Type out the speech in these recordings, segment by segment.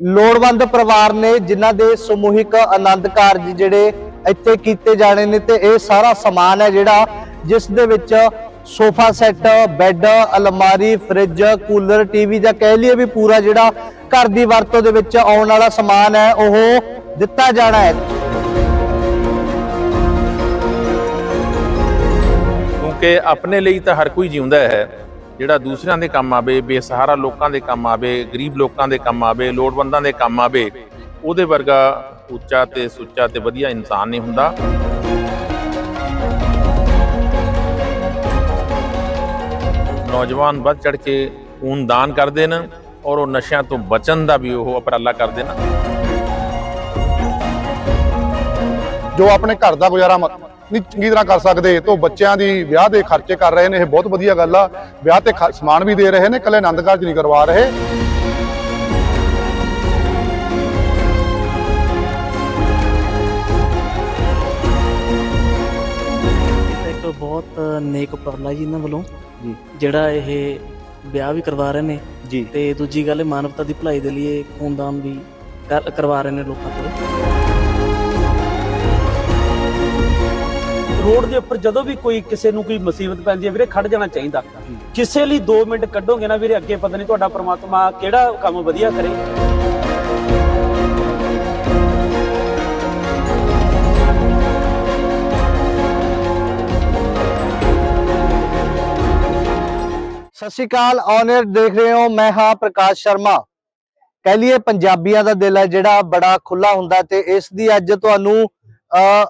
ਲੋੜਵੰਦ ਪਰਿਵਾਰ ਨੇ ਜਿਨ੍ਹਾਂ ਦੇ ਸਮੂਹਿਕ ਆਨੰਦ ਕਾਰਜ ਜਿਹੜੇ ਇੱਥੇ ਕੀਤੇ ਜਾਣੇ ਨੇ ਤੇ ਇਹ ਸਾਰਾ ਸਮਾਨ ਹੈ ਜਿਹੜਾ ਜਿਸ ਦੇ ਵਿੱਚ ਸੋਫਾ ਸੈੱਟ, ਬੈੱਡ, ਅਲਮਾਰੀ, ਫ੍ਰਿਜ, ਕੂਲਰ ਟੀਵੀ ਜਾਂ ਕਹਿ ਲਈਏ ਵੀ ਪੂਰਾ ਜਿਹੜਾ ਘਰ ਦੀ ਵਰਤੋਂ ਦੇ ਵਿੱਚ ਆਉਣ ਵਾਲਾ ਸਮਾਨ ਹੈ, ਉਹ ਦਿੱਤਾ ਜਾਣਾ ਹੈ। ਕਿਉਂਕਿ ਆਪਣੇ ਲਈ ਤਾਂ ਹਰ ਕੋਈ ਜਿਉਂਦਾ ਹੈ। ਜਿਹੜਾ ਦੂਸਰਿਆਂ ਦੇ ਕੰਮ ਆਵੇ, ਬੇਸਹਾਰਾ ਲੋਕਾਂ ਦੇ ਕੰਮ ਆਵੇ, ਗਰੀਬ ਲੋਕਾਂ ਦੇ ਕੰਮ ਆਵੇ, ਲੋੜਵੰਦਾਂ ਦੇ ਕੰਮ ਆਵੇ, ਉਹਦੇ ਵਰਗਾ ਉੱਚਾ ਤੇ ਸੁੱਚਾ ਤੇ ਵਧੀਆ ਇਨਸਾਨ ਨਹੀਂ ਹੁੰਦਾ। ਨੌਜਵਾਨ ਵੱਧ ਚੜ ਕੇ ਖੂਨ ਦਾਨ ਕਰਦੇ ਨੇ ਔਰ ਉਹ ਨਸ਼ਿਆਂ ਤੋਂ ਬਚਣ ਦਾ ਵੀ ਉਹ ਉਪਰਾਲਾ ਕਰਦੇ ਨੇ। ਜੋ ਆਪਣੇ ਘਰ ਦਾ ਗੁਜ਼ਾਰਾ ਨਹੀਂ ਚੰਗੀ ਤਰ੍ਹਾਂ ਕਰ ਸਕਦੇ। ਤੋਂ ਬੱਚਿਆਂ ਦੀ ਵਿਆਹ ਦੇ ਖਰਚੇ ਕਰ ਰਹੇ ਨੇ ਇਹ ਬਹੁਤ ਵਧੀਆ ਗੱਲ ਆ। ਵਿਆਹ ਤੇ ਖ- ਸਮਾਨ ਵੀ ਦੇ ਰਹੇ ਨੇ ਇਕੱਲੇ ਆਨੰਦ ਕਾਰਜ ਨਹੀਂ ਕਰਵਾ ਰਹੇ। ਇਹ ਤਾਂ ਇੱਕ ਬਹੁਤ ਨੇਕ ਉਪਰਾਲਾ ਜੀ ਇਹਨਾਂ ਵੱਲੋਂ ਜੀ। ਜਿਹੜਾ ਇਹ ਵਿਆਹ ਵੀ ਕਰਵਾ ਰਹੇ ਨੇ। ਜੀ। ਤੇ ਦੂਜੀ ਗੱਲ ਮਾਨਵਤਾ ਦੀ ਭਲਾਈ ਦੇ ਲਈ ਇਹ ਖੂਨਦਾਨ ਵੀ ਕਰ- ਕਰਵਾ ਰਹੇ ਨੇ ਲੋਕਾਂ ਕੋਲ ਰੋਡ ਦੇ ਉੱਪਰ ਜਦੋਂ ਵੀ ਕੋਈ ਕਿਸੇ ਨੂੰ ਕੋਈ ਮੁਸੀਬਤ ਪੈਂਦੀ ਹੈ ਵੀਰੇ ਖੜ ਜਾਣਾ ਚਾਹੀਦਾ। ਕਿਸੇ ਲਈ 2 ਮਿੰਟ ਕੱਢੋਗੇ ਨਾ ਵੀਰੇ, ਅੱਗੇ ਪਤਾ ਨਹੀਂ ਤੁਹਾਡਾ ਪ੍ਰਮਾਤਮਾ ਕਿਹੜਾ ਕੰਮ ਵਧੀਆ ਕਰੇ। ਸਤਿ ਸ਼੍ਰੀ ਅਕਾਲ ਔਨਰ ਦੇਖ ਰਹੇ ਹੋ, ਮੈਂ ਹਾਂ ਪ੍ਰਕਾਸ਼ ਸ਼ਰਮਾ। ਕਹਿ ਲਈਏ ਪੰਜਾਬੀਆਂ ਦਾ ਦਿਲ ਹੈ ਜਿਹੜਾ ਬੜਾ ਖੁੱਲਾ ਹੁੰਦਾ ਤੇ ਇਸ ਦੀ ਅੱਜ ਤੁਹਾਨੂੰ ਅ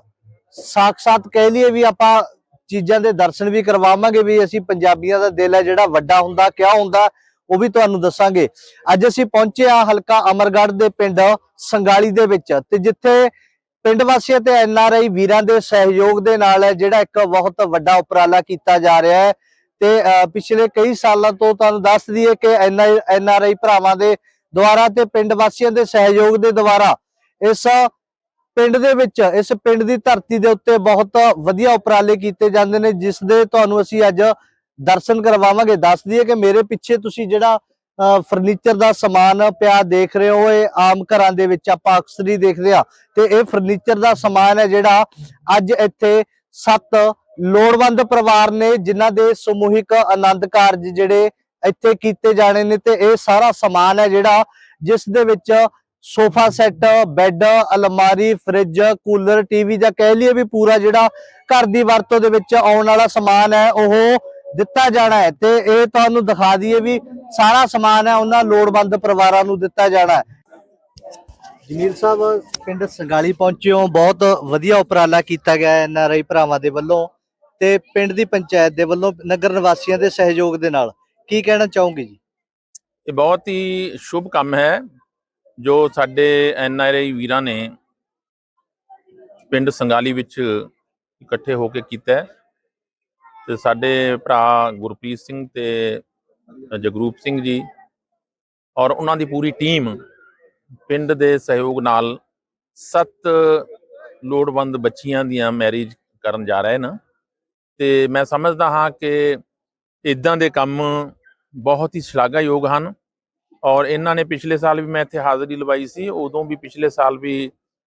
ਸਾਖਸਾਤ ਕਹਿ ਲਈਏ ਵੀ ਆਪਾਂ ਚੀਜ਼ਾਂ ਦੇ ਦਰਸ਼ਨ ਵੀ ਕਰਵਾਵਾਂਗੇ ਵੀ ਅਸੀਂ ਪੰਜਾਬੀਆਂ ਦਾ ਦਿਲ ਹੈ ਜਿਹੜਾ ਵੱਡਾ ਹੁੰਦਾ ਕਿਆ ਹੁੰਦਾ ਉਹ ਵੀ ਤੁਹਾਨੂੰ ਦੱਸਾਂਗੇ। ਅੱਜ ਅਸੀਂ ਪਹੁੰਚੇ ਆ ਹਲਕਾ ਅਮਰਗੜ੍ਹ ਦੇ ਪਿੰਡ ਸੰਗਾਲੀ ਦੇ ਵਿੱਚ ਤੇ ਜਿੱਥੇ ਪਿੰਡ ਵਾਸੀਆਂ ਤੇ ਐਨਆਰਆਈ ਵੀਰਾਂ ਦੇ ਸਹਿਯੋਗ ਦੇ ਨਾਲ ਜਿਹੜਾ ਇੱਕ ਬਹੁਤ ਵੱਡਾ ਉਪਰਾਲਾ ਕੀਤਾ ਜਾ ਰਿਹਾ ਹੈ। ਤੇ ਅਹ, ਪਿਛਲੇ ਕਈ ਸਾਲਾਂ ਤੋਂ ਤੁਹਾਨੂੰ ਦੱਸ ਦਈਏ ਕਿ ਐਨਆਰਆਈ ਭਰਾਵਾਂ ਦੇ ਦੁਆਰਾ ਤੇ ਪਿੰਡ ਵਾਸੀਆਂ ਦੇ ਸਹਿਯੋਗ ਦੇ ਦੁਆਰਾ ਇਸ ਪਿੰਡ ਦੇ ਵਿੱਚ, ਇਸ ਪਿੰਡ ਦੀ ਧਰਤੀ ਦੇ ਉੱਤੇ ਬਹੁਤ ਵਧੀਆ ਉਪਰਾਲੇ ਕੀਤੇ ਜਾਂਦੇ ਨੇ, ਜਿਸ ਦੇ ਤੁਹਾਨੂੰ ਅਸੀਂ ਅੱਜ ਦਰਸ਼ਨ ਕਰਵਾਵਾਂਗੇ। ਦੱਸ ਦਈਏ ਕਿ ਮੇਰੇ ਪਿੱਛੇ ਤੁਸੀਂ ਜਿਹੜਾ ਫਰਨੀਚਰ ਦਾ ਸਮਾਨ ਪਿਆ ਦੇਖ ਰਹੇ ਹੋ, ਇਹ ਆਮ ਘਰਾਂ ਦੇ ਵਿੱਚ ਆਪਾਂ ਅਕਸਰ ਹੀ ਦੇਖਦੇ ਆ ਤੇ ਇਹ ਫਰਨੀਚਰ ਦਾ ਸਮਾਨ ਹੈ ਜਿਹੜਾ ਅੱਜ ਇੱਥੇ ਸੱਤ ਲੋੜਵੰਦ ਪਰਿਵਾਰ ਨੇ, ਜਿਨ੍ਹਾਂ ਦੇ ਸਮੂਹਿਕ ਆਨੰਦ ਕਾਰਜ ਜਿਹੜੇ ਇੱਥੇ ਕੀਤੇ ਜਾਣੇ ਨੇ, ਤੇ ਇਹ ਸਾਰਾ ਸਮਾਨ ਹੈ ਜਿਹੜਾ ਜਿਸ ਦੇ ਵਿੱਚ ਸੋਫਾ ਸੈੱਟ, ਬੈੱਡ, ਅਲਮਾਰੀ, ਫ੍ਰਿਜ, ਕੂਲਰ, ਟੀਵੀ ਜਾਂ ਕਹਿ ਲਈਏ ਵੀ ਪੂਰਾ ਜਿਹੜਾ ਘਰ ਦੀ ਵਰਤੋਂ ਦੇ ਵਿੱਚ ਆਉਣ ਵਾਲਾ ਸਮਾਨ ਹੈ, ਉਹ ਦਿੱਤਾ ਜਾਣਾ ਹੈ। ਤੇ ਇਹ ਤੁਹਾਨੂੰ ਦਿਖਾ ਦਈਏ ਵੀ ਸਾਰਾ ਸਮਾਨ ਹੈ, ਉਹਨਾਂ ਲੋੜਵੰਦ ਪਰਿਵਾਰਾਂ ਨੂੰ ਦਿੱਤਾ ਜਾਣਾ ਹੈ। ਜਮੀਲ ਸਾਹਿਬ, ਪਿੰਡ ਸੰਗਾਲੀ ਪਹੁੰਚਿਓ ਬਹੁਤ ਵਧੀਆ ਉਪਰਾਲਾ ਕੀਤਾ ਗਿਆ ਹੈ ਐਨਆਰਆਈ ਭਰਾਵਾਂ ਦੇ ਵੱਲੋਂ ਤੇ ਪਿੰਡ ਦੀ ਪੰਚਾਇਤ ਦੇ ਵੱਲੋਂ ਨਗਰ ਨਿਵਾਸੀਆਂ ਦੇ ਸਹਿਯੋਗ ਦੇ ਨਾਲ। ਕੀ ਕਹਿਣਾ ਚਾਹੋਗੇ ਜੀ? ਇਹ ਬਹੁਤ ਹੀ ਸ਼ੁਭ ਕੰਮ ਹੈ। ਜੋ ਸਾਡੇ ਐਨਆਰਆਈ ਵੀਰਾਂ ਨੇ ਪਿੰਡ ਸੰਗਾਲੀ ਵਿੱਚ ਇਕੱਠੇ ਹੋ ਕੇ ਕੀਤਾ ਹੈ ਤੇ ਸਾਡੇ ਭਰਾ ਗੁਰਪ੍ਰੀਤ ਸਿੰਘ ਤੇ ਜਗਰੂਪ ਸਿੰਘ ਜੀ ਔਰ ਉਹਨਾਂ ਦੀ ਪੂਰੀ ਟੀਮ ਪਿੰਡ ਦੇ ਸਹਿਯੋਗ ਨਾਲ ਸੱਤ ਲੋੜਵੰਦ ਬੱਚੀਆਂ ਦੀਆਂ ਮੈਰਿਜ ਕਰਨ ਜਾ ਰਹੇ ਨੇ। ਤੇ ਮੈਂ ਸਮਝਦਾ ਹਾਂ ਕਿ ਇਦਾਂ ਦੇ ਕੰਮ ਬਹੁਤ ਹੀ ਸ਼ਲਾਘਾਯੋਗ ਹਨ। ਔਰ ਇਹਨਾਂ ਨੇ ਪਿਛਲੇ ਸਾਲ ਵੀ ਮੈਂ ਇੱਥੇ ਹਾਜ਼ਰੀ ਲਵਾਈ ਸੀ, ਉਦੋਂ ਵੀ ਪਿਛਲੇ ਸਾਲ ਵੀ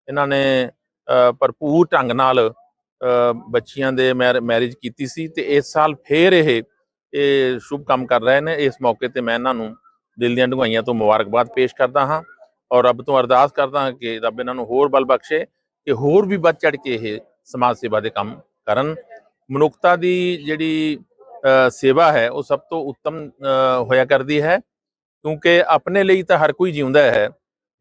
ਇਹਨਾਂ ਨੇ ਭਰਪੂਰ ਢੰਗ ਨਾਲ ਬੱਚੀਆਂ ਦੇ ਮੈਰਿਜ ਕੀਤੀ ਸੀ ਤੇ ਇਸ ਸਾਲ ਫੇਰ ਇਹ ਇਹ ਸ਼ੁਭ ਕੰਮ ਕਰ ਰਹੇ ਨੇ। ਇਸ ਮੌਕੇ ਤੇ ਮੈਂ ਇਹਨਾਂ ਨੂੰ ਦਿਲ ਦੀਆਂ ਡੁੰਗਾਈਆਂ ਤੋਂ ਮੁਬਾਰਕਬਾਦ ਪੇਸ਼ ਕਰਦਾ ਹਾਂ ਔਰ ਰੱਬ ਤੋਂ ਅਰਦਾਸ ਕਰਦਾ ਹਾਂ ਕਿ ਰੱਬ ਇਹਨਾਂ ਨੂੰ ਹੋਰ ਬਲ ਬਖਸ਼ੇ ਕਿ ਹੋਰ ਵੀ ਵੱਧ ਚੜ ਕੇ ਇਹ ਸਮਾਜ ਸੇਵਾ ਦੇ ਕੰਮ ਕਰਨ। ਮਨੁੱਖਤਾ ਦੀ ਜਿਹੜੀ ਸੇਵਾ ਹੈ ਉਹ ਸਭ ਤੋਂ ਉੱਤਮ ਹੋਇਆ ਕਰਦੀ ਹੈ। ਕਿਉਂਕਿ ਆਪਣੇ ਲਈ ਤਾਂ ਹਰ ਕੋਈ ਜਿਉਂਦਾ ਹੈ,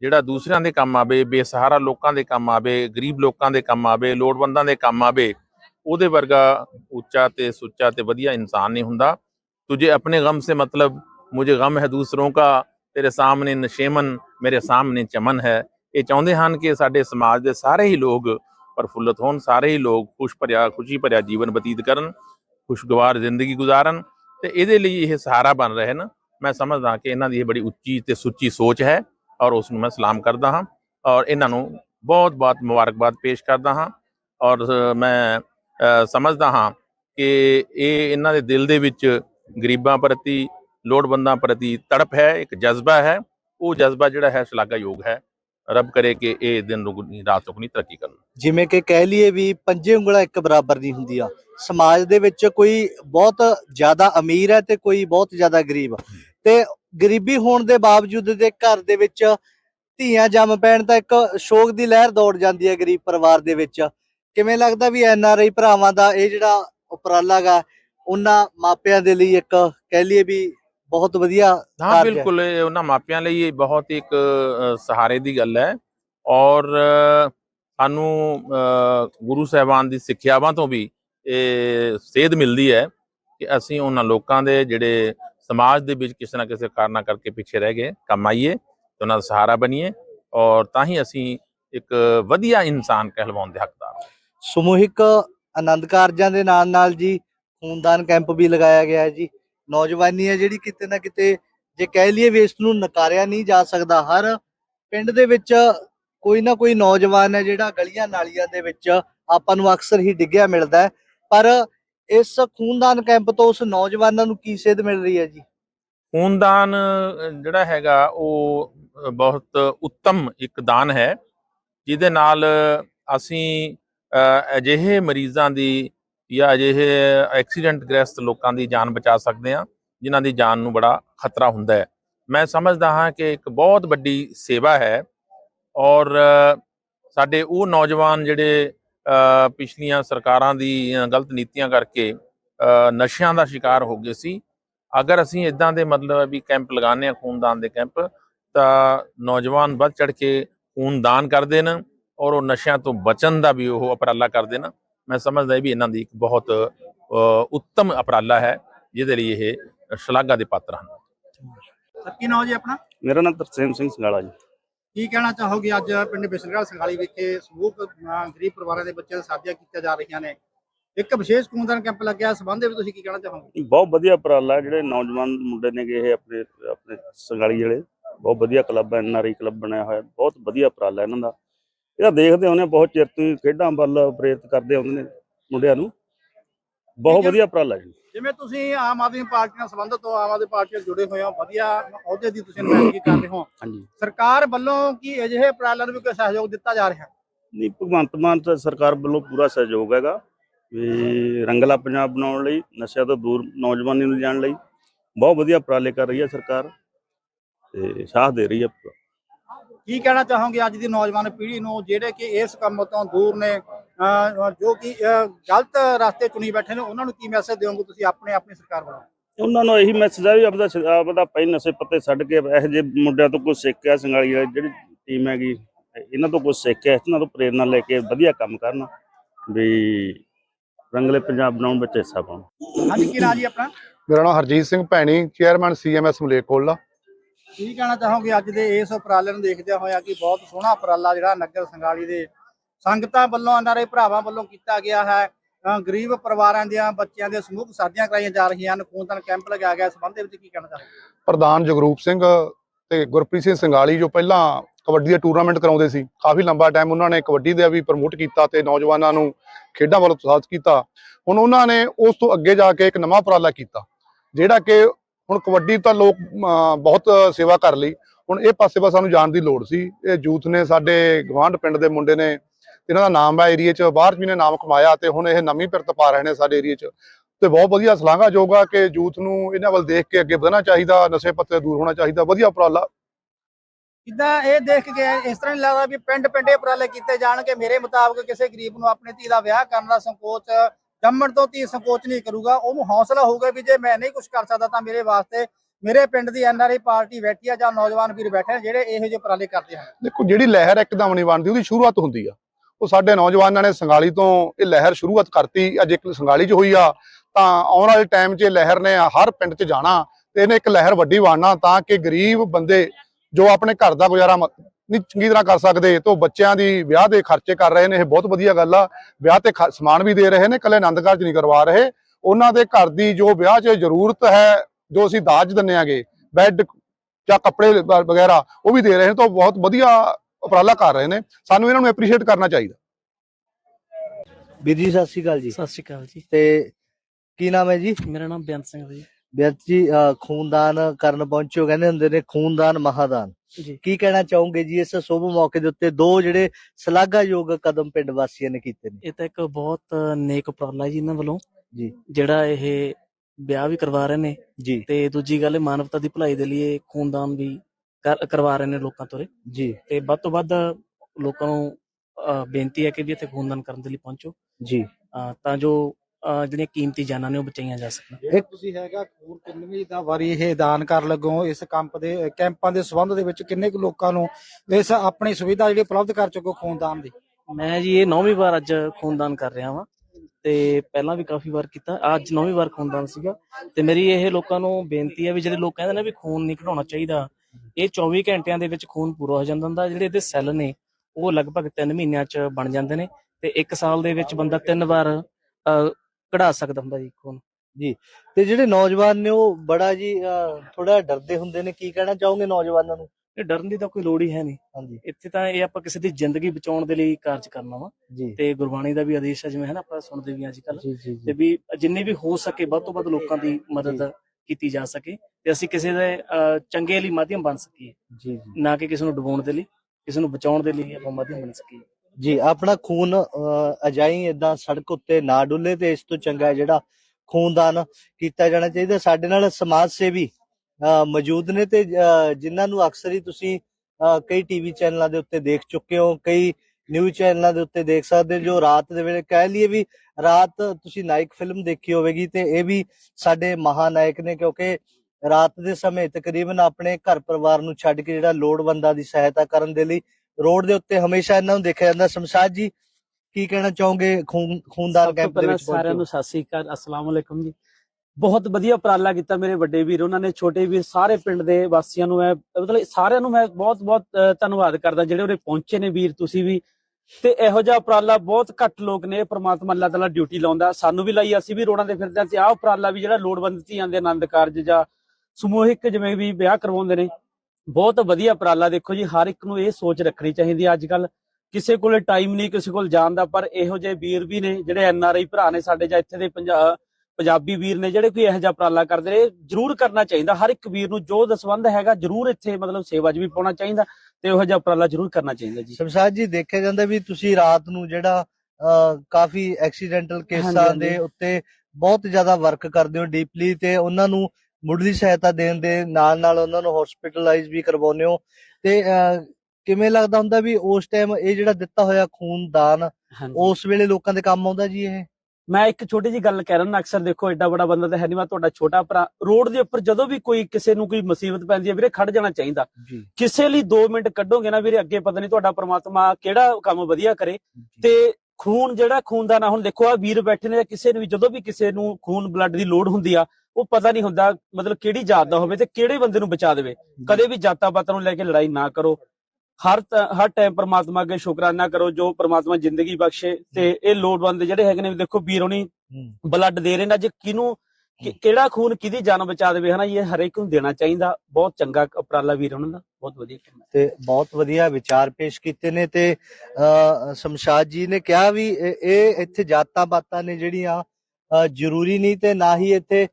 ਜਿਹੜਾ ਦੂਸਰਿਆਂ ਦੇ ਕੰਮ ਆਵੇ, ਬੇਸਹਾਰਾ ਲੋਕਾਂ ਦੇ ਕੰਮ ਆਵੇ, ਗਰੀਬ ਲੋਕਾਂ ਦੇ ਕੰਮ ਆਵੇ, ਲੋੜਵੰਦਾਂ ਦੇ ਕੰਮ ਆਵੇ, ਉਹਦੇ ਵਰਗਾ ਉੱਚਾ ਤੇ ਸੁੱਚਾ ਤੇ ਵਧੀਆ ਇਨਸਾਨ ਨਹੀਂ ਹੁੰਦਾ। ਤੁਝੇ ਆਪਣੇ ਗਮ ਸੇ ਮਤਲਬ, ਮੁਝੇ ਗਮ ਹੈ ਦੂਸਰੋਂ ਕਾ, ਤੇਰੇ ਸਾਹਮਣੇ ਨਸ਼ੇਮਨ, ਮੇਰੇ ਸਾਹਮਣੇ ਚਮਨ ਹੈ। ਇਹ ਚਾਹੁੰਦੇ ਹਨ ਕਿ ਸਾਡੇ ਸਮਾਜ ਦੇ ਸਾਰੇ ਹੀ ਲੋਕ ਪ੍ਰਫੁੱਲਤ ਹੋਣ, ਸਾਰੇ ਹੀ ਲੋਕ ਖੁਸ਼ ਭਰਿਆ, ਖੁਸ਼ੀ ਭਰਿਆ ਜੀਵਨ ਬਤੀਤ ਕਰਨ, ਖੁਸ਼ਗਵਾਰ ਜ਼ਿੰਦਗੀ ਗੁਜ਼ਾਰਨ, ਤੇ ਇਹਦੇ ਲਈ ਇਹ ਸਹਾਰਾ ਬਣ ਰਹੇ ਨੇ ਮੈਂ ਸਮਝਦਾ ਕਿ ਇਹਨਾਂ ਦੀ ਇਹ ਬੜੀ ਉੱਚੀ ਤੇ ਸੁੱਚੀ ਸੋਚ ਹੈ ਔਰ ਉਸ ਨੂੰ ਮੈਂ ਸਲਾਮ ਕਰਦਾ ਹਾਂ ਔਰ ਇਹਨਾਂ ਨੂੰ ਬਹੁਤ ਬਹੁਤ ਮੁਬਾਰਕਬਾਦ ਪੇਸ਼ ਕਰਦਾ ਹਾਂ ਔਰ ਮੈਂ ਸਮਝਦਾ ਹਾਂ ਕਿ ਇਹ ਇਹਨਾਂ ਦੇ ਦਿਲ ਦੇ ਵਿੱਚ ਗਰੀਬਾਂ ਪ੍ਰਤੀ, ਲੋੜਵੰਦਾਂ ਪ੍ਰਤੀ ਤੜਪ ਹੈ, ਇੱਕ ਜਜ਼ਬਾ ਹੈ, ਉਹ ਜਜ਼ਬਾ ਜਿਹੜਾ ਹੈ ਸ਼ਲਾਘਾਯੋਗ ਹੈ। ਰੱਬ ਕਰੇ ਕਿ ਇਹ ਦਿਨ ਦੁਗਣੀ ਰਾਤ ਦੁਗਣੀ ਤਰੱਕੀ ਕਰਨ। ਜਿਵੇਂ ਕਿ ਕਹਿ ਲਈਏ ਵੀ ਪੰਜੇ ਉਂਗਲਾਂ ਇੱਕ ਬਰਾਬਰ ਨਹੀਂ ਹੁੰਦੀਆਂ। ਸਮਾਜ ਦੇ ਵਿੱਚ ਕੋਈ ਬਹੁਤ ਜ਼ਿਆਦਾ ਅਮੀਰ ਹੈ ਤੇ ਕੋਈ ਬਹੁਤ ਜ਼ਿਆਦਾ ਗਰੀਬ। ਤੇ ਗਰੀਬੀ ਹੋਣ ਦੇ ਬਾਵਜੂਦ ਦੇ ਘਰ ਦੇ ਵਿੱਚ ਧੀਆਂ ਜੰਮ ਪੈਣ ਤਾਂ ਇੱਕ ਸ਼ੋਕ ਦੀ ਲਹਿਰ ਦੌੜ ਜਾਂਦੀ ਹੈ ਗਰੀਬ ਪਰਿਵਾਰ ਦੇ ਵਿੱਚ। ਕਿਵੇਂ ਲੱਗਦਾ ਵੀ ਐਨ ਆਰ ਆਈ ਭਰਾਵਾਂ ਦਾ ਇਹ ਜਿਹੜਾ ਉਪਰਾਲਾ ਗਾ, ਉਹਨਾਂ ਮਾਪਿਆਂ ਦੇ ਲਈ ਇੱਕ ਕਹਿ ਲਈਏ ਵੀ ਬਹੁਤ ਵਧੀਆ ਹਾਂ। ਬਿਲਕੁਲ ਇਹ ਉਹਨਾਂ ਮਾਪਿਆਂ ਲਈ ਇਹ ਬਹੁਤ ਇੱਕ ਸਹਾਰੇ ਦੀ ਗੱਲ ਹੈ ਔਰ ਸਾਨੂੰ ਗੁਰੂ ਸਾਹਿਬਾਨ ਦੀ ਸਿੱਖਿਆਵਾਂ ਤੋਂ ਵੀ ਇਹ ਸੇਧ ਮਿਲਦੀ ਹੈ ਕਿ ਅਸੀਂ ਉਹਨਾਂ ਲੋਕਾਂ ਦੇ ਜਿਹੜੇ ਸਮਾਜ ਦੇ ਵਿੱਚ ਕਿਸੇ ਨਾ ਕਿਸੇ ਕਾਰਨਾਂ ਕਰਕੇ ਪਿੱਛੇ ਰਹਿ ਗਏ ਕੰਮ ਆਈਏ ਉਹਨਾਂ ਦਾ ਸਹਾਰਾ ਬਣੀਏ ਔਰ ਤਾਂ ਹੀ ਅਸੀਂ ਇੱਕ ਵਧੀਆ ਇਨਸਾਨ ਕਹਿਲਵਾਉਣ ਦੇ ਹੱਕਦਾਰ। ਸਮੂਹਿਕ ਆਨੰਦ ਕਾਰਜਾਂ ਦੇ ਨਾਲ ਨਾਲ ਜੀ ਖੂਨਦਾਨ ਕੈਂਪ ਵੀ ਲਗਾਇਆ ਗਿਆ ਹੈ ਜੀ ਨੌਜਵਾਨੀ ਹੈ ਜਿਹੜੀ ਕਿਤੇ ਨਾ ਕਿਤੇ ਜੇ ਕਹਿ ਲਈਏ ਵੀ ਇਸ ਨੂੰ ਨਕਾਰਿਆ ਨਹੀਂ ਜਾ ਸਕਦਾ ਹਰ ਪਿੰਡ ਦੇ ਵਿੱਚ ਕੋਈ ਨਾ ਕੋਈ ਨੌਜਵਾਨ ਹੈ ਜਿਹੜਾ ਗਲੀਆਂ ਨਾਲੀਆਂ ਦੇ ਵਿੱਚ ਆਪਾਂ ਨੂੰ ਅਕਸਰ ਹੀ ਡਿੱਗਿਆ ਮਿਲਦਾ ਹੈ। ਪਰ ਇਸ ਖੂਨਦਾਨ ਕੈਂਪ ਤੋਂ ਉਸ ਨੌਜਵਾਨਾਂ ਨੂੰ ਕੀ ਸੇਧ ਮਿਲ ਰਹੀ ਹੈ ਜੀ? ਖੂਨਦਾਨ ਜਿਹੜਾ ਹੈਗਾ ਉਹ ਬਹੁਤ ਉੱਤਮ ਇੱਕ ਦਾਨ ਹੈ। ਜਿਹਦੇ ਨਾਲ ਅਸੀਂ ਅ, ਅਜਿਹੇ ਮਰੀਜ਼ਾਂ ਦੀ ਜਾਂ ਅਜਿਹੇ ਐਕਸੀਡੈਂਟ ਗ੍ਰਸਤ ਲੋਕਾਂ ਦੀ ਜਾਨ ਬਚਾ ਸਕਦੇ ਹਾਂ, ਜਿਨ੍ਹਾਂ ਦੀ ਜਾਨ ਨੂੰ ਬੜਾ ਖਤਰਾ ਹੁੰਦਾ ਹੈ। ਮੈਂ ਸਮਝਦਾ ਹਾਂ ਕਿ ਇੱਕ ਬਹੁਤ ਵੱਡੀ ਸੇਵਾ ਹੈ ਔਰ ਸਾਡੇ ਉਹ ਨੌਜਵਾਨ ਜਿਹੜੇ ਪਿਛਲੀਆਂ ਸਰਕਾਰਾਂ ਦੀ ਗਲਤ ਨੀਤੀਆਂ ਕਰਕੇ ਨਸ਼ਿਆਂ ਦਾ ਸ਼ਿਕਾਰ ਹੋ ਗਏ ਸੀ। ਅਗਰ ਅਸੀਂ ਇਦਾਂ ਦੇ ਮਤਲਬ ਵੀ ਕੈਂਪ ਲਗਾਉਂਦੇ ਆ ਖੂਨਦਾਨ ਦੇ ਕੈਂਪ, ਤਾਂ ਨੌਜਵਾਨ ਵੱਧ ਚੜ ਕੇ ਖੂਨਦਾਨ ਕਰਦੇ ਨੇ ਔਰ ਉਹ ਨਸ਼ਿਆਂ ਤੋਂ ਬਚਣ ਦਾ ਵੀ ਉਹ ਉਪਰਾਲਾ ਕਰਦੇ ਨੇ ਮੈਂ ਸਮਝਦਾ ਇਹ ਵੀ ਇਹਨਾਂ ਦੀ ਇੱਕ ਬਹੁਤ ਉੱਤਮ ਉਪਰਾਲਾ ਹੈ ਜਿਹਦੇ ਲਈ ਇਹ ਸ਼ਲਾਘਾ ਦੇ ਪਾਤਰ ਹਨ। ਸਰ ਕੀ ਨਾਮ ਜੀ ਆਪਣਾ? ਮੇਰਾ ਨਾਮ ਤਰਸੇਮ ਸਿੰਘ ਸੰਗਾਲਾ ਜੀ। ਕੀ ਕਹਿਣਾ ਚਾਹੋਗੇ ਅੱਜ ਪਿੰਡ ਬਿਸਲਗੜ੍ਹ ਸੰਗਾਲੀ ਵਿਖੇ ਸਮੂਹ ਗਰੀਬ ਪਰਿਵਾਰਾਂ ਦੇ ਬੱਚਿਆਂ ਦੀਆਂ ਸ਼ਾਦੀਆਂ ਕੀਤੀਆਂ ਜਾ ਰਹੀਆਂ ਨੇ। ਇੱਕ ਵਿਸ਼ੇਸ਼ ਖੂਨਦਾਨ ਕੈਂਪ ਲੱਗਿਆ ਸੰਬੰਧ ਵਿੱਚ ਤੁਸੀਂ ਕੀ ਕਹਿਣਾ ਚਾਹੋਗੇ? ਬਹੁਤ ਵਧੀਆ ਉਪਰਾਲਾ ਹੈ, ਜਿਹੜੇ ਨੌਜਵਾਨ ਮੁੰਡੇ ਨੇ ਇਹ ਆਪਣੇ ਆਪਣੇ ਸੰਗਾਲੀ ਵਾਲੇ ਬਹੁਤ ਵਧੀਆ ਕਲੱਬ ਹੈ ਐਨਆਰਆਈ ਕਲੱਬ ਬਣਿਆ ਹੋਇਆ ਬਹੁਤ ਵਧੀਆ ਉਪਰਾਲਾ ਇਹਨਾਂ ਦਾ। ਇਹਦਾ ਦੇਖਦੇ ਹੁੰਦੇ ਬਹੁਤ ਚਿਰ ਤੋਂ ਹੀ ਖੇਡਾਂ ਵੱਲ ਪ੍ਰੇਰਿਤ ਕਰਦੇ ਆਉਂਦੇ ਨੇ ਮੁੰਡਿਆਂ ਨੂੰ। ਬਹੁਤ ਵਧੀਆ ਉਪਰਾਲਾ ਜੀ। ਜਿਵੇਂ ਤੁਸੀਂ ਆਮ ਆਦਮੀ ਪਾਰਟੀ ਨਾਲ ਸੰਬੰਧਿਤ ਹੋ ਆਮ ਆਦਮੀ ਪਾਰਟੀ ਨਾਲ ਜੁੜੇ ਹੋਏ ਹੋ ਵਧੀਆ ਅਹੁਦੇ ਦੀ ਤੁਸੀਂ ਨੁਮਾਇੰਦਗੀ ਕਰ ਰਹੇ ਹੋ। ਹਾਂਜੀ। ਸਰਕਾਰ ਵੱਲੋਂ ਕੀ ਅਜਿਹੇ ਉਪਰਾਲਿਆਂ ਨੂੰ ਵੀ ਕੋਈ ਸਹਿਯੋਗ ਦਿੱਤਾ ਜਾ ਰਿਹਾ? ਨਹੀਂ ਭਗਵੰਤ ਮਾਨ ਸਰਕਾਰ ਵੱਲੋਂ ਪੂਰਾ ਸਹਿਯੋਗ ਹੈਗਾ ਵੀ ਰੰਗਲਾ ਪੰਜਾਬ ਬਣਾਉਣ ਲਈ ਨਸ਼ਿਆਂ ਤੋਂ ਦੂਰ ਨੌਜਵਾਨੀ ਨੂੰ ਲਿਜਾਣ ਲਈ। ਬਹੁਤ ਵਧੀਆ ਉਪਰਾਲੇ ਕਰ ਰਹੀ ਹੈ ਸਰਕਾਰ ਤੇ ਸਾਥ ਦੇ ਰਹੀ ਹੈ। ਕੀ ਕਹਿਣਾ ਚਾਹੋਗੇ ਅੱਜ ਦੀ ਨੌਜਵਾਨ ਪੀੜ੍ਹੀ ਨੂੰ ਜਿਹੜੇ ਕਿ ਇਸ ਕੰਮ ਤੋਂ ਦੂਰ ਨੇ ਜੋ ਕਿ ਗਲਤ ਰਸਤੇ ਚੁਣੀ ਬੈਠੇ ਨੇ ਉਹਨਾਂ ਨੂੰ ਕੀ ਮੈਸੇਜ ਦਿਓਗੇ ਤੁਸੀਂ ਆਪਣੇ ਆਪਣੀ ਸਰਕਾਰ ਵੱਲੋਂ? ਉਹਨਾਂ ਨੂੰ ਇਹੀ ਮੈਸੇਜ ਆ ਵੀ ਆਪਦਾ ਆਪਦਾ ਪਈ ਨਸ਼ੇ ਪੱਤੇ ਛੱਡ ਕੇ ਇਹੋ ਜਿਹੇ ਮੁੰਡਿਆਂ ਤੋਂ ਕੁਝ ਸਿੱਖਿਆ ਸੰਗਾਲੀ ਵਾਲੀ ਜਿਹੜੀ ਟੀਮ ਹੈਗੀ ਇਹਨਾਂ ਤੋਂ ਕੁਝ ਸਿੱਖਿਆ ਇਹਨਾਂ ਤੋਂ ਪ੍ਰੇਰਨਾ ਲੈ ਕੇ ਵਧੀਆ ਕੰਮ ਕਰਨ ਵੀ ਰੰਗਲੇ ਪੰਜਾਬ ਬਣਾਉਣ ਵਿੱਚ ਹਿੱਸਾ ਪਾਉਣ। ਹਾਂਜੀ ਕੀ ਨਾਂ ਜੀ ਆਪਣਾ? ਮੇਰਾ ਨਾਮ ਹਰਜੀਤ ਸਿੰਘ ਭੈਣੀ ਚੇਅਰਮੈਨ ਸੀਐਮਐਸ ਮਲੇਕੋਲਾ ਕੀ ਕਹਿਣਾ ਚਾਹੋਗੇ? ਅੱਜ ਦੇ ਇਸ ਉਪਰਾਲੇ ਨੂੰ ਦੇਖਦਿਆਂ ਹੋਇਆ ਕਿ ਬਹੁਤ ਸੋਹਣਾ ਉਪਰਾਲਾ ਜਿਹੜਾ ਨਗਰ ਸੰਗਾਲੀ ਦੇ ਸੰਗਤਾਂ ਵੱਲੋਂ ਅਨਾਰੇ ਭਰਾਵਾਂ ਵੱਲੋਂ ਕੀਤਾ ਗਿਆ ਹੈ। ਗਰੀਬ ਪਰਿਵਾਰਾਂ ਦੀਆਂ, ਬੱਚਿਆਂ ਦੇ ਸਮੂਹ ਸ਼ਾਦੀਆਂ ਕਰਾਈਆਂ ਜਾ ਰਹੀਆਂ ਹਨ। ਖੂਨਦਾਨ ਕੈਂਪ ਲਗਾਇਆ ਗਿਆ। ਇਸ ਸੰਬੰਧ ਦੇ ਵਿੱਚ ਕੀ ਕਹਿਣਾ ਚਾਹੋਗੇ? ਪ੍ਰਧਾਨ ਜਗਰੂਪ ਸਿੰਘ ਤੇ ਗੁਰਪ੍ਰੀਤ ਸਿੰਘ ਸੰਗਾਲੀ ਜੋ ਪਹਿਲਾਂ ਕਬੱਡੀ ਦੇ ਟੂਰਨਾਮੈਂਟ ਕਰਾਉਂਦੇ ਸੀ, ਕਾਫੀ ਲੰਬਾ ਟਾਈਮ ਉਹਨਾਂ ਨੇ ਕਬੱਡੀ ਦੇ ਵੀ ਪ੍ਰਮੋਟ ਕੀਤਾ ਤੇ ਨੌਜਵਾਨਾਂ ਨੂੰ ਖੇਡਾਂ ਵੱਲ ਉਤਸ਼ਾਹਿਤ ਕੀਤਾ। ਹੁਣ ਉਹਨਾਂ ਨੇ ਉਸ ਤੋਂ ਅੱਗੇ ਜਾ ਕੇ ਇੱਕ ਨਵਾਂ ਉਪਰਾਲਾ ਕੀਤਾ, ਜਿਹੜਾ ਕਿ ਹੁਣ ਕਬੱਡੀ ਤਾਂ ਲੋਕ ਬਹੁਤ ਸੇਵਾ ਕਰ ਲਈ। ਹੁਣ ਇਹ ਪਾਸੇ ਬਸ ਸਾਨੂੰ ਜਾਣ ਦੀ ਲੋੜ ਸੀ। ਇਹ ਯੂਥ ਨੇ ਸਾਡੇ ਗਵਾਂਢ ਪਿੰਡ ਦੇ ਮੁੰਡੇ ਨੇ ਇਹਨਾਂ ਦਾ ਨਾਮ ਹੈ ਏਰੀਏ 'ਚ ਬਾਹਰ ਵੀ ਨੇ ਨਾਮ ਕਮਾਇਆ ਤੇ ਹੁਣ ਇਹ ਨਵੀਂ ਪਿਰਤ ਪਾ ਰਹੇ ਨੇ ਸਾਡੇ ਏਰੀਏ 'ਚ। ਤੇ ਬਹੁਤ ਵਧੀਆ ਸ਼ਲਾਘਾਯੋਗ ਜੋਗਾ ਕਿ ਯੂਥ ਨੂੰ ਇਹਨਾਂ ਵੱਲ ਦੇਖ ਕੇ ਅੱਗੇ ਵਧਣਾ ਚਾਹੀਦਾ, ਨਸ਼ੇ ਪੱਤੇ ਦੂਰ ਹੋਣਾ ਚਾਹੀਦਾ। ਵਧੀਆ ਉਪਰਾਲਾ। ਕਿੱਦਾਂ ਇਹ ਦੇਖ ਕੇ ਇਸ ਤਰ੍ਹਾਂ ਲੱਗਦਾ ਵੀ ਪਿੰਡ ਪਿੰਡੇ ਉਪਰਾਲੇ ਕੀਤੇ ਜਾਣਗੇ। ਮੇਰੇ ਮੁਤਾਬਕ ਕਿਸੇ ਗਰੀਬ ਨੂੰ ਆਪਣੀ ਧੀ ਦਾ ਵਿਆਹ ਕਰਨ ਦਾ ਸੰਕੋਚ ਜੰਮਣ ਤੋਂ ਧੀ ਸੰਕੋਚ ਨਹੀਂ ਕਰੂਗਾ, ਉਹਨੂੰ ਹੌਸਲਾ ਹੋਊਗਾ ਵੀ ਜੇ ਮੈਂ ਨਹੀਂ ਕੁਝ ਕਰ ਸਕਦਾ ਤਾਂ ਮੇਰੇ ਵਾਸਤੇ ਮੇਰੇ ਪਿੰਡ ਦੀ ਐਨਆਰਆਈ ਪਾਰਟੀ ਬੈਠੀ ਆ ਜਾਂ ਨੌਜਵਾਨ ਵੀਰ ਬੈਠੇ ਨੇ ਜਿਹੜੇ ਇਹੋ ਜਿਹੇ ਉਪਰਾਲੇ ਕਰਦੇ ਹਨ। ਦੇਖੋ, ਜਿਹੜੀ ਲਹਿਰ ਇੱਕਦਮ ਨਹੀਂ ਬਣਦੀ, ਉਹਦੀ ਸ਼ੁਰੂਆਤ ਹੁੰਦੀ ਆ। ਉਹ ਸਾਡੇ ਨੌਜਵਾਨਾਂ ਨੇ ਸੰਗਾਲੀ ਤੋਂ ਇਹ ਲਹਿਰ ਸ਼ੁਰੂਆਤ ਕਰਤੀ, ਅੱਜ ਇੱਕ ਸੰਗਾਲੀ 'ਚ ਹੋਈ ਆ, ਤਾਂ ਆਉਣ ਵਾਲੇ ਟਾਈਮ 'ਚ ਇਹ ਲਹਿਰ ਨੇ ਹਰ ਪਿੰਡ 'ਚ ਜਾਣਾ ਤੇ ਇਹਨੇ ਇੱਕ ਲਹਿਰ ਵੱਡੀ ਬਣਨਾ ਤਾਂ ਕਿ ਗਰੀਬ ਬੰਦੇ ਜੋ ਆਪਣੇ ਘਰ ਦਾ ਗੁਜ਼ਾਰਾ ਨਹੀਂ ਚੰਗੀ ਤਰ੍ਹਾਂ ਕਰ ਸਕਦੇ। ਤੇ ਬੱਚਿਆਂ ਦੀ ਵਿਆਹ ਦੇ ਖਰਚੇ ਕਰ ਰਹੇ ਨੇ ਇਹ ਬਹੁਤ ਵਧੀਆ ਗੱਲ ਆ। ਵਿਆਹ ਤੇ ਸਮਾਨ ਵੀ ਦੇ ਰਹੇ ਨੇ ਕੱਲੇ ਆਨੰਦ ਕਾਰਜ ਨਹੀਂ ਕਰਵਾ ਰਹੇ। ਉਹਨਾਂ ਦੇ ਘਰ ਦੀ ਜੋ ਵਿਆਹ 'ਚ ਜ਼ਰੂਰਤ ਹੈ ਜੋ ਅਸੀਂ ਦਾਜ ਦਿੰਨੇ ਆਗੇ ਬੈੱਡ ਜਾਂ ਕੱਪੜੇ ਵਗੈਰਾ ਉਹ ਵੀ ਦੇ ਰਹੇ ਨੇ ਤਾਂ ਬਹੁਤ ਵਧੀਆ ਉਪਰਾਲਾ ਕਰ ਰਹੇ ਨੇ। ਸਾਨੂੰ ਇਹਨਾਂ ਨੂੰ ਐਪਰੀਸ਼ੀਏਟ ਕਰਨਾ ਚਾਹੀਦਾ। ਵੀਰ ਜੀ ਸਤਿ ਸ਼੍ਰੀ ਅਕਾਲ ਜੀ। ਸਤਿ ਸ਼੍ਰੀ ਅਕਾਲ ਜੀ। ਤੇ ਕੀ ਨਾਮ ਹੈ ਜੀ? ਮੇਰਾ ਨਾਮ ਬੇਅੰਤ ਸਿੰਘ ਹੈ ਜੀ। ਬੇਅੰਤ ਜੀ ਖੂਨਦਾਨ ਕਰਨ ਪਹੁੰਚੇ ਹੋ ਕਹਿੰਦੇ ਹੁੰਦੇ ਨੇ ਖੂਨਦਾਨ ਮਹਾਦਾਨ। ਕੀ ਕਹਿਣਾ ਚਾਹੋਗੇ ਜੀ ਇਸ ਸ਼ੁਭ ਮੌਕੇ ਦੇ ਉੱਤੇ? ਦੋ ਜਿਹੜੇ ਸ਼ਲਾਘਾਯੋਗ ਕਦਮ ਪਿੰਡ ਵਾਸੀਆਂ ਨੇ ਕੀਤੇ ਨੇ। ਇਹ ਤਾਂ ਇੱਕ ਬਹੁਤ ਨੇਕ ਉਪਰਾਲਾ ਜੀ ਇਹਨਾਂ ਵੱਲੋਂ। ਜੀ। ਜਿਹੜਾ ਇਹ ਵਿਆਹ ਵੀ ਕਰਵਾ ਰਹੇ ਨੇ ਜੀ। ਤੇ ਦੂਜੀ ਗੱਲ ਮਾਨਵਤਾ ਦੀ ਭਲਾਈ ਦੇ ਲਈ ਖੂਨਦਾਨ ਵੀ ਕਰ- ਕਰਵਾ ਰਹੇ ਨੇ ਲੋਕਾਂ ਤੋਂ ਜੀ। ਤੇ ਵੱਧ ਤੋਂ ਵੱਧ ਲੋਕਾਂ ਨੂੰ ਬੇਨਤੀ ਹੈ ਕਿ ਵੀ ਇੱਥੇ ਖੂਨਦਾਨ ਕਰਨ ਦੇ ਲਈ ਪਹੁੰਚੋ। ਜੀ। ਤਾਂ ਜੋ ਜਿਹੜੀਆਂ ਕੀਮਤੀ ਜਾਨਾਂ ਨੇ ਉਹ ਬਚਾਈਆਂ ਜਾ ਸਕਣ। ਜਿਹੜਾ ਤੁਸੀਂ ਹੈਗਾ ਖੂਨ ਕਿੰਨਵੀਂ ਦਾ ਵਾਰੀ ਇਹ ਦਾਨ ਕਰ ਲੱਗੋ ਇਸ ਕੰਪ ਦੇ ਕੈਂਪਾਂ ਦੇ ਸੰਬੰਧ ਦੇ ਵਿੱਚ ਕਿੰਨੇ ਕੁ ਲੋਕਾਂ ਨੂੰ ਇਸ ਆਪਣੀ ਸੁਵਿਧਾ ਜਿਹੜੀ ਉਪਲਬਧ ਕਰ ਚੁੱਕੋ ਖੂਨਦਾਨ ਦੀ? ਮੈਂ ਜੀ ਇਹ ਨੌਵੀਂ ਵਾਰ ਅੱਜ ਖੂਨਦਾਨ ਕਰ ਰਿਹਾ ਵਾਂ ਤੇ ਪਹਿਲਾਂ ਵੀ ਕਾਫੀ ਵਾਰ ਕੀਤਾ ਅੱਜ ਨੌਵੀਂ ਵਾਰ ਖੂਨਦਾਨ ਸੀਗਾ ਤੇ ਮੇਰੀ ਇਹ ਲੋਕਾਂ ਨੂੰ ਬੇਨਤੀ ਹੈ ਵੀ ਜਿਹੜੇ ਲੋਕ ਕਹਿੰਦੇ ਨੇ ਵੀ ਖੂਨ ਨਹੀਂ ਘਟਾਉਣਾ ਚਾਹੀਦਾ ਇਹ 24 ਘੰਟਿਆਂ ਦੇ ਵਿੱਚ ਖੂਨ ਪੂਰਾ ਹੋ ਜਾਂਦਾ ਹੁੰਦਾ ਜਿਹੜੇ ਇਹਦੇ ਸੈੱਲ ਨੇ ਉਹ ਲਗਭਗ 3 ਮਹੀਨਿਆਂ ਚ ਬਣ ਜਾਂਦੇ ਨੇ ਤੇ 1 ਸਾਲ ਦੇ ਵਿੱਚ ਬੰਦਾ ਤਿੰਨ ਵਾਰ ਅਹ, ਕਢਾ ਸਕਦਾ ਹੁੰਦਾ ਜੀ ਖੂਨ ਤੇ ਜਿਹੜੇ ਨੌਜਵਾਨ ਨੇ ਉਹ ਬੜਾ ਜੀ ਥੋੜਾ ਡਰਦੇ ਹੁੰਦੇ ਨੇ ਕੀ ਕਹਿਣਾ ਚਾਹੋਗੇ ਨੌਜਵਾਨਾਂ ਨੂੰ? ਇਹ ਡਰਨ ਦੀ ਤਾਂ ਕੋਈ ਲੋੜ ਹੀ ਹੈ ਨਹੀਂ। ਹਾਂਜੀ। ਇੱਥੇ ਤਾਂ ਇਹ ਆਪਾਂ ਕਿਸੇ ਦੀ ਜ਼ਿੰਦਗੀ ਬਚਾਉਣ ਦੇ ਲਈ ਕਾਰਜ ਕਰਨਾ ਵਾ। ਜੀ। ਤੇ ਗੁਰਬਾਣੀ ਦਾ ਵੀ ਆਦੇਸ਼ ਹੈ ਜਿਵੇਂ ਹੈ ਨਾ ਆਪਾਂ ਸੁਣਦੇ ਵੀ ਅੱਜ ਕੱਲ ਜੀ ਜੀ ਤੇ ਵੀ ਜਿੰਨੀ ਵੀ ਹੋ ਸਕੇ ਵੱਧ ਤੋਂ ਵੱਧ ਲੋਕਾਂ ਦੀ ਮਦਦ ਕੀਤੀ ਜਾ ਸਕੇ ਤੇ ਅਸੀਂ ਕਿਸੇ ਦੇ ਚੰਗੇ ਲਈ ਮਾਧਿਅਮ ਬਣ ਸਕੀਏ। ਜੀ ਜੀ। ਨਾ ਕਿ ਕਿਸੇ ਨੂੰ ਡੁਬਾਉਣ ਦੇ ਲਈ ਕਿਸੇ ਨੂੰ ਬਚਾਉਣ ਦੇ ਲਈ ਆਪਾਂ ਮਾਧਿਅਮ ਬਣ ਸਕੀਏ। ਜੀ, ਆਪਣਾ ਖੂਨ ਅਜਾਈ ਇਦਾਂ ਸੜਕ ਉੱਤੇ ਨਾ ਡੁੱਲੇ ਤੇ ਇਸ ਤੋਂ ਚੰਗਾ ਜਿਹੜਾ ਖੂਨਦਾਨ ਕੀਤਾ ਜਾਣਾ ਚਾਹੀਦਾ। ਸਾਡੇ ਨਾਲ ਸਮਾਜ ਸੇਵੀ ਮੌਜੂਦ ਨੇ ਤੇ ਜਿਨ੍ਹਾਂ ਨੂੰ ਅਕਸਰ ਹੀ ਤੁਸੀਂ ਕਈ ਟੀਵੀ ਚੈਨਲਾਂ ਦੇ ਉੱਤੇ ਦੇਖ ਚੁੱਕੇ ਹੋ, ਕਈ ਨਿਊਜ਼ ਚੈਨਲਾਂ ਦੇ ਉੱਤੇ ਦੇਖ ਸਕਦੇ ਹੋ, ਜੋ ਰਾਤ ਦੇ ਵੇਲੇ ਕਹਿ ਲਈਏ ਵੀ ਰਾਤ ਤੁਸੀਂ ਨਾਇਕ ਫਿਲਮ ਦੇਖੀ ਹੋਵੇਗੀ ਤੇ ਇਹ ਵੀ ਸਾਡੇ ਮਹਾਨਾਇਕ ਨੇ, ਕਿਉਂਕਿ ਰਾਤ ਦੇ ਸਮੇਂ ਤਕਰੀਬਨ ਆਪਣੇ ਘਰ ਪਰਿਵਾਰ ਨੂੰ ਛੱਡ ਕੇ ਜਿਹੜਾ ਲੋੜਵੰਦਾਂ ਦੀ ਸਹਾਇਤਾ ਕਰਨ ਦੇ ਲਈ ਰੋਡ ਦੇ ਉੱਤੇ ਹਮੇਸ਼ਾ ਇਹਨਾਂ ਨੂੰ ਦੇਖਿਆ ਜਾਂਦਾ। ਸ਼ਮਸ਼ਾਦ ਜੀ ਕੀ ਕਹਿਣਾ ਚਾਹੋਗੇ ਖੂਨ ਖੂਨਦਾਨ ਕੈਂਪ ਦੇ ਵਿੱਚ ਸਾਰਿਆਂ ਨੂੰ ਸਤਿ ਸ੍ਰੀ ਅਕਾਲ ਅਸਲਾਮ ਅਲੈਕੁਮ ਜੀ। ਬਹੁਤ ਵਧੀਆ ਉਪਰਾਲਾ ਕੀਤਾ ਮੇਰੇ ਵੱਡੇ ਵੀਰ ਉਹਨਾਂ ਨੇ ਛੋਟੇ ਵੀਰ ਸਾਰੇ ਪਿੰਡ ਦੇ ਵਾਸੀਆਂ ਨੂੰ ਮੈਂ ਮਤਲਬ ਸਾਰਿਆਂ ਨੂੰ ਮੈਂ ਬਹੁਤ ਬਹੁਤ ਧੰਨਵਾਦ ਕਰਦਾ ਜਿਹੜੇ ਉਰੇ ਪਹੁੰਚੇ ਨੇ ਵੀਰ ਤੁਸੀਂ ਵੀ। ਤੇ ਇਹੋ ਜਿਹਾ ਉਪਰਾਲਾ ਬਹੁਤ ਘੱਟ ਲੋਕ ਨੇ ਪ੍ਰਮਾਤਮਾ ਅੱਲਾਹ ਤਾਲਾ ਡਿਊਟੀ ਲਾਉਂਦਾ। ਸਾਨੂੰ ਵੀ ਲਾਈ ਅਸੀਂ ਵੀ ਰੋਡਾਂ ਤੇ ਫਿਰਦੇ ਹਾਂ ਤੇ ਆਹ ਉਪਰਾਲਾ ਵੀ ਜਿਹੜਾ ਲੋੜਵੰਦ ਧੀਆਂ ਦੇ ਆਨੰਦ ਕਾਰਜ ਜਾਂ ਸਮੂਹਿਕ ਜਿਵੇਂ ਵੀ ਵਿਆਹ ਕਰਵਾਉਂਦੇ ਨੇ ਬਹੁਤ ਵਧੀਆ ਉਪਰਾਲਾ ਦੇਖੋ ਜੀ ਹਰ ਇੱਕ ਨੂੰ ਇਹ ਸੋਚ ਰੱਖਣੀ ਚਾਹੀਦੀ ਹੈ। ਅੱਜ ਕੱਲ ਕਿਸੇ ਕੋਲੇ ਟਾਈਮ ਨਹੀਂ ਕਿਸੇ ਕੋਲ ਜਾਣ ਦਾ ਪਰ ਇਹੋ ਜਿਹੇ ਵੀਰ ਵੀ ਨੇ ਜਿਹੜੇ ਐਨ ਆਰ ਆਈ ਭਰਾ ਨੇ ਸਾਡੇ ਜਾਂ ਇੱਥੇ ਦੇ ਪੰਜਾਬ ਵੀਰ ਨੇ ਜਿਹੜੇ ਕੋਈ ਇਹੋ ਜਿਹਾ ਉਪਰਾਲਾ ਕਰਦੇ ਨੇ ਜਰੂਰ ਕਰਨਾ ਚਾਹੀਦਾ। ਹਰ ਇੱਕ ਵੀਰ ਨੂੰ ਜੋ ਦਸਵੰਦ ਹੈਗਾ ਜਰੂਰ ਇੱਥੇ ਮਤਲਬ ਸੇਵਾ 'ਚ ਵੀ ਪਾਉਣਾ ਚਾਹੀਦਾ ਤੇ ਇਹੋ ਜਿਹਾ ਉਪਰਾਲਾ ਜਰੂਰ ਕਰਨਾ ਚਾਹੀਦਾ ਜੀ। ਸ਼ਮਸ਼ਾਦ ਜੀ ਦੇਖਿਆ ਜਾਂਦਾ ਵੀ ਤੁਸੀਂ ਰਾਤ ਨੂੰ ਜਿਹੜਾ ਕਾਫੀ ਐਕਸੀਡੈਂਟਲ ਕੇਸਾਂ। ਦੇ ਉੱਤੇ ਬਹੁਤ ਜ਼ਿਆਦਾ ਵਰਕ ਕਰਦੇ ਹੋ ਡੀਪਲੀ ਤੇ ਉਹਨਾਂ ਨੂੰ ਮੁੱਢਲੀ ਸਹਾਇਤਾ ਦੇਣ ਦੇ ਨਾਲ ਨਾਲ ਉਹਨਾਂ ਨੂੰ ਹਸਪੀਟਲਾਈਜ਼ ਵੀ ਕਰਵਾਉਂਦੇ ਹੋ। ਤੇ ਕਿਵੇਂ ਲੱਗਦਾ ਹੁੰਦਾ ਵੀ ਉਸ ਟਾਈਮ ਇਹ ਜਿਹੜਾ ਦਿੱਤਾ ਹੋਇਆ ਖੂਨਦਾਨ ਹਾਂਜੀ। ਉਸ ਵੇਲੇ ਲੋਕਾਂ ਦੇ ਕੰਮ ਆਉਂਦਾ ਜੀ ਇਹ? ਮੈਂ ਇੱਕ ਛੋਟੀ ਜੀ ਗੱਲ ਕਹਿ ਰਿਹਾ ਅਕਸਰ ਦੇਖੋ ਐਡਾ ਬੜਾ ਬੰਦਾ ਤਾਂ ਹੈ ਨਹੀਂ ਮੈਂ ਤੁਹਾਡਾ ਛੋਟਾ ਭਰਾ। ਰੋਡ ਦੇ ਉੱਪਰ ਜਦੋਂ ਵੀ ਕੋਈ ਕਿਸੇ ਨੂੰ ਕੋਈ ਮੁਸੀਬਤ ਪੈਂਦੀ ਹੈ ਵੀਰੇ ਖੜ ਜਾਣਾ ਚਾਹੀਦਾ। ਕਿਸੇ ਲਈ 2 ਮਿੰਟ ਕੱਢੋਗੇ ਨਾ ਵੀਰੇ ਅੱਗੇ ਪਤਾ ਨਹੀਂ ਤੁਹਾਡਾ ਪ੍ਰਮਾਤਮਾ ਕਿਹੜਾ ਕੰਮ ਵਧੀਆ ਕਰੇ। ਤੇ ਖੂਨ ਜਿਹੜਾ ਖੂਨ ਦਾ ਨਾ ਹੁਣ ਦੇਖੋ ਆ ਵੀਰ ਬੈਠੇ ਨੇ ਕਿਸੇ ਨੂੰ ਵੀ ਜਦੋਂ ਵੀ ਕਿਸੇ ਨੂੰ ਖੂਨ ਬਲੱਡ ਦੀ ਲੋੜ ਹੁੰਦੀ ਆ ਉਹ ਪਤਾ ਨਹੀਂ ਹੁੰਦਾ ਮਤਲਬ ਕਿਹੜੀ ਜਾਤ ਦਾ ਹੋਵੇ ਤੇ ਕਿਹੜੇ ਬੰਦੇ ਨੂੰ ਬਚਾ ਦੇਵੇ। ਕਦੇ ਵੀ ਜਾਤਾਂ ਪਾਤਾਂ ਨੂੰ ਲੈ ਕੇ ਲੜਾਈ ਨਾ ਕਰੋ। ਹਰ ਤ- ਹਰ ਟਾਈਮ ਪ੍ਰਮਾਤਮਾ ਅੱਗੇ ਸ਼ੁਕਰਾਨਾ ਕਰੋ ਜੋ ਪ੍ਰਮਾਤਮਾ ਜ਼ਿੰਦਗੀ ਬਖਸ਼ੇ ਤੇ ਇਹ ਲੋੜਵੰਦ ਜਿਹੜੇ ਹੈਗੇ ਨੇ ਦੇਖੋ ਵੀਰ ਹੋਣੀ ਹੂੰ। ਬਲੱਡ ਦੇ ਰਹੇ ਨੇ ਅੱਜ ਕਿਹਨੂੰ ਕਿ- ਕਿਹੜਾ ਖੂਨ ਕਿਹਦੀ ਜਾਨ ਬਚਾ ਦੇਵੇ ਹਨਾ ਇਹ ਹਰੇਕ ਨੂੰ ਦੇਣਾ ਚਾਹੀਦਾ। ਬਹੁਤ ਚੰਗਾ ਉਪਰਾਲਾ ਵੀਰ ਉਹਨਾਂ ਦਾ। ਬਹੁਤ ਵਧੀਆ ਕੰਮ ਤੇ ਬਹੁਤ ਵਧੀਆ ਵਿਚਾਰ ਪੇਸ਼ ਕੀਤੇ ਨੇ ਤੇ ਸ਼ਮਸ਼ਾਦ ਜੀ ਨੇ ਕਿਹਾ ਵੀ ਇਹ ਇੱਥੇ ਜਾਤਾਂ ਬਾਤਾਂ ਨੇ ਜਿਹੜੀਆਂ ਜ਼ਰੂਰੀ ਨਹੀਂ ਤੇ ਨਾ ਹੀ ਇੱਥੇ